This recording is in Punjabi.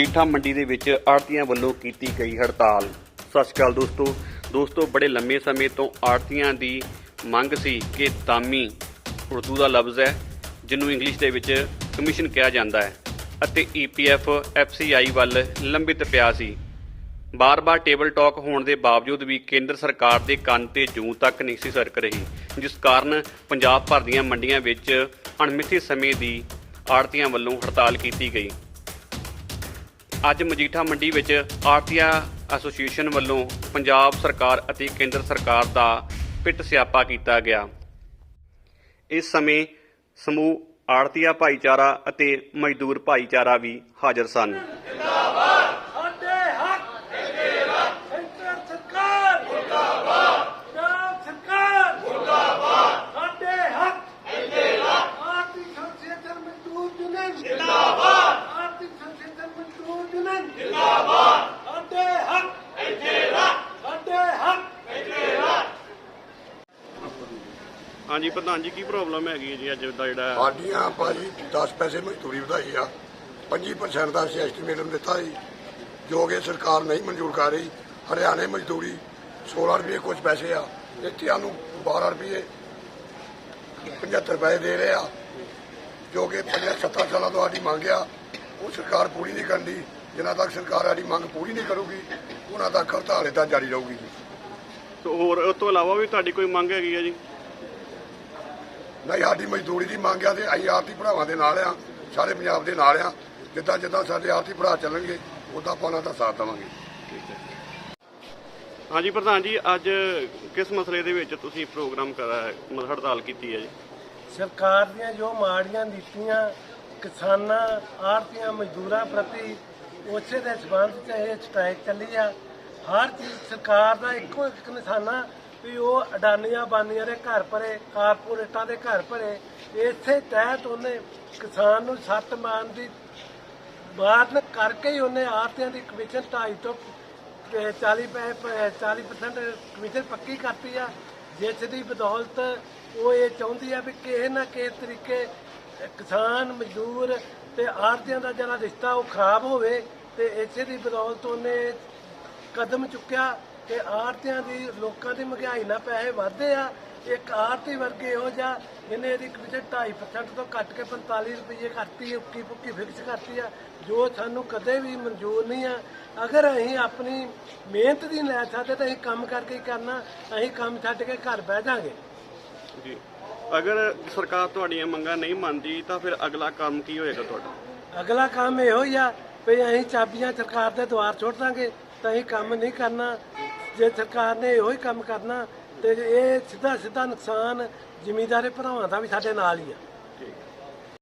ਮਜੀਠਾ ਮੰਡੀ ਦੇ ਵਿੱਚ ਆੜਤੀਆਂ ਵੱਲੋਂ ਕੀਤੀ ਗਈ ਹੜਤਾਲ। ਸਤਿ ਸ਼੍ਰੀ ਅਕਾਲ ਦੋਸਤੋ। ਦੋਸਤੋ, ਬੜੇ ਲੰਮੇ ਸਮੇਂ ਤੋਂ ਆੜਤੀਆਂ ਦੀ ਮੰਗ ਸੀ ਕਿ ਤਾਮੀ ਉਰਦੂ ਦਾ ਲਫ਼ਜ਼ ਹੈ, ਜਿਹਨੂੰ ਇੰਗਲਿਸ਼ ਦੇ ਵਿੱਚ ਕਮਿਸ਼ਨ ਕਿਹਾ ਜਾਂਦਾ ਹੈ ਅਤੇ E ਈਪੀਐਫ ਐਫਸੀਆਈ ਵੱਲ ਲੰਬਿਤ ਪਿਆ ਸੀ। ਬਾਰ-ਬਾਰ ਟੇਬਲ ਟਾਕ ਹੋਣ ਦੇ ਬਾਵਜੂਦ ਵੀ ਕੇਂਦਰ ਸਰਕਾਰ ਦੇ ਕੰਨ ਤੇ ਜੂੰ ਤੱਕ ਨਹੀਂ ਸੀ ਸਰਕ ਰਹੀ, ਜਿਸ ਕਾਰਨ ਪੰਜਾਬ ਭਰ ਦੀਆਂ ਮੰਡੀਆਂ ਵਿੱਚ ਅਣਮਿੱਥੇ ਸਮੇਂ ਦੀ ਆੜਤੀਆਂ ਵੱਲੋਂ ਹੜਤਾਲ ਕੀਤੀ ਗਈ। ਅੱਜ ਮਜੀਠਾ ਮੰਡੀ ਵਿੱਚ ਆੜਤੀਆ ਐਸੋਸੀਏਸ਼ਨ ਵੱਲੋਂ ਪੰਜਾਬ ਸਰਕਾਰ ਅਤੇ ਕੇਂਦਰ ਸਰਕਾਰ ਦਾ ਪਿੱਟ ਸਿਆਪਾ ਕੀਤਾ ਗਿਆ। ਇਸ ਸਮੇਂ ਸਮੂਹ ਆੜਤੀਆ ਭਾਈਚਾਰਾ ਅਤੇ ਮਜ਼ਦੂਰ ਭਾਈਚਾਰਾ ਵੀ ਹਾਜ਼ਰ ਸਨ ਸਾਡੇ ਹੱਕ ਸੈਂਟਰ ਸਰਕਾਰ ਮੁਰਦਾਬਾਦ ਪੰਜਾਬ ਸਰਕਾਰ ਮੁਰਦਾਬਾਦ ਸਾਡੇ ਹੱਕ ਆਰਥਿਕ ਸੰਸਥਾ ਮਜ਼ਦੂਰ ਯੂਨੀਅਨ ਜਿੰਦਾਬਾਦ ਆਰਥਿਕ ਸੰਸਥਾ ਮਜ਼ਦੂਰ ਜਿੰਦਾਬਾਦ। ਸਾਡੇ ਹੱਕ ਸਾਡੇ ਹੱਕ ਹਾਂਜੀ ਪ੍ਰਧਾਨ ਜੀ, ਕੀ ਪ੍ਰੋਬਲਮ ਹੈਗੀ ਜੀ ਅੱਜ ਦਾ ਜਿਹੜਾ ਸਾਡੀਆਂ ਭਾਜੀ 10 ਪੈਸੇ ਮਜ਼ਦੂਰੀ ਵਧਾਈ ਆ। 25% ਦਾ ਅਸੀਂ ਐਸਟੀਮੇਟ ਦਿੱਤਾ ਸੀ ਜੋ ਕਿ ਸਰਕਾਰ ਨਹੀਂ ਮਨਜ਼ੂਰ ਕਰ ਰਹੀ, ਹਰਿਆਣੇ ਮਜ਼ਦੂਰੀ 16 ਰੁਪਏ ਕੁਝ ਪੈਸੇ ਆ। ਇੱਥੇ ਸਾਨੂੰ 12 ਰੁਪਏ 75 ਰੁਪਏ ਦੇ ਰਹੇ ਆ। ਜੋ ਕਿ 50 ਸਾਲਾਂ ਤੋਂ ਸਾਡੀ ਮੰਗ ਆ। ਉਹ ਸਰਕਾਰ ਪੂਰੀ ਨਹੀਂ ਕਰਦੀ ਜਿੰਨਾ ਤੱਕ ਸਰਕਾਰ ਸਾਡੀ ਮੰਗ ਪੂਰੀ ਨਹੀਂ ਕਰੂਗੀ ਉਹਨਾਂ ਤੱਕ ਹੜਤਾਲ ਏਦਾਂ ਜਾਰੀ ਰਹੂਗੀ ਜੀ। ਤੇ ਹੋਰ ਉਸ ਤੋਂ ਇਲਾਵਾ ਵੀ ਤੁਹਾਡੀ ਕੋਈ ਮੰਗ ਹੈਗੀ ਹੈ ਜੀ? ਨਹੀਂ ਸਾਡੀ ਮਜ਼ਦੂਰੀ ਦੀ ਮੰਗ ਆ ਤੇ ਅਸੀਂ ਆਰਤੀ ਭਰਾਵਾਂ ਦੇ ਨਾਲ ਆ ਸਾਰੇ ਪੰਜਾਬ ਦੇ ਨਾਲ ਆ। ਜਿੱਦਾਂ ਜਿੱਦਾਂ ਸਾਡੇ ਆਰਤੀ ਭਰਾ ਚੱਲਣਗੇ ਉਦਾਂ ਆਪਾਂ ਉਹਨਾਂ ਦਾ ਸਾਥ ਦੇਵਾਂਗੇ। ਹਾਂਜੀ ਪ੍ਰਧਾਨ ਜੀ ਅੱਜ ਕਿਸ ਮਸਲੇ ਦੇ ਵਿੱਚ ਤੁਸੀਂ ਪ੍ਰੋਗਰਾਮ ਕਰਾ ਮਤਲਬ ਹੜਤਾਲ ਕੀਤੀ ਹੈ ਜੀ? ਸਰਕਾਰ ਦੀਆਂ ਜੋ ਮਾੜੀਆਂ ਨੀਤੀਆਂ ਕਿਸਾਨਾਂ ਆੜਤੀਆਂ ਮਜ਼ਦੂਰਾਂ ਪ੍ਰਤੀ ਉਸੇ ਦੇ ਸਬੰਧ 'ਚ ਇਹ ਸਟ੍ਰਾਈਕ ਚੱਲੀ ਆ। ਹਰ ਚੀਜ਼ ਸਰਕਾਰ ਦਾ ਇੱਕੋ ਇੱਕ ਨਿਸ਼ਾਨਾ ਵੀ ਉਹ ਅਡਾਨੀਆਂ ਬਾਨੀਆਂ ਦੇ ਘਰ ਭਰੇ, ਕਾਰਪੋਰੇਟਾਂ ਦੇ ਘਰ ਭਰੇ। ਇਸੇ ਤਹਿਤ ਉਹਨੇ ਕਿਸਾਨ ਨੂੰ ਸੱਤ ਮਾਨ ਦੀ ਬਾਤ ਕਰਕੇ ਹੀ ਉਹਨੇ ਆੜਤੀਆਂ ਦੀ ਕਮਿਸ਼ਨ 2.5 ਤੋਂ, ਅਹ 40 ਪੈ 40% ਕਮਿਸ਼ਨ ਪੱਕੀ ਕਰਤੀ ਆ। ਜਿਸ ਦੀ ਬਦੌਲਤ ਉਹ ਇਹ ਚਾਹੁੰਦੀ ਆ ਵੀ ਕਿਸੇ ਨਾ ਕਿਸੇ ਤਰੀਕੇ ਕਿਸਾਨ ਮਜ਼ਦੂਰ ਤੇ ਆੜਤੀਆਂ ਦਾ ਜਿਹੜਾ ਰਿਸ਼ਤਾ ਉਹ ਖਰਾਬ ਹੋਵੇ ਤੇ ਇਸੇ ਦੀ ਬਦੌਲਤ ਉਹਨੇ ਕਦਮ ਚੁੱਕਿਆ ਕਿ ਆੜਤੀਆਂ ਦੀ ਲੋਕਾਂ ਦੀ ਮਹਿੰਗਾਈ ਨਾਲ ਪੈਸੇ ਵਧਦੇ ਆ। ਇੱਕ ਆੜਤੀ ਵਰਗੇ ਇਹੋ ਜਿਹਾ ਇਹਨੇ ਇਹਦੀ ਕਮਿਸ਼ਨ 2.5% ਤੋਂ ਕੱਟ ਕੇ 45 ਰੁਪਏ ਕਰਤੀ, ਉੱਕੀ ਪੁੱਕੀ ਫਿਕਸ ਕਰਤੀ ਆ, ਜੋ ਸਾਨੂੰ ਕਦੇ ਵੀ ਮਨਜ਼ੂਰ ਨਹੀਂ ਆ। ਅਗਰ ਅਸੀਂ ਆਪਣੀ ਮਿਹਨਤ ਦੀ ਲੈ ਸਕਦੇ ਤਾਂ ਅਸੀਂ ਕੰਮ ਕਰਕੇ ਹੀ ਕਰਨਾ, ਅਸੀਂ ਕੰਮ ਛੱਡ ਕੇ ਘਰ ਬਹਿ ਜਾਾਂਗੇ। ਜੀ। ਅਗਰ ਸਰਕਾਰ ਤੁਹਾਡੀਆਂ ਮੰਗਾਂ ਨਹੀਂ ਮੰਨਦੀ ਤਾਂ ਫਿਰ ਅਗਲਾ ਕੰਮ ਕੀ ਹੋਏਗਾ ਤੁਹਾਡਾ? ਅਗਲਾ ਕੰਮ ਇਹੋ ਹੀ ਆ ਵੀ ਅਸੀਂ ਚਾਬੀਆਂ ਸਰਕਾਰ ਦੇ ਦੁਆਰ ਛੋੜ ਦਾਂਗੇ ਤਾਂ ਅਸੀਂ ਕੰਮ ਨਹੀਂ ਕਰਨਾ। ਜੇ ਸਰਕਾਰ ਨੇ ਇਹੋ ਹੀ ਕੰਮ ਕਰਨਾ ਤੇ ਇਹ ਸਿੱਧਾ ਸਿੱਧਾ ਨੁਕਸਾਨ ਜ਼ਿਮੀਂਦਾਰੇ ਭਰਾਵਾਂ ਦਾ ਵੀ ਸਾਡੇ ਨਾਲ ਹੀ ਆ।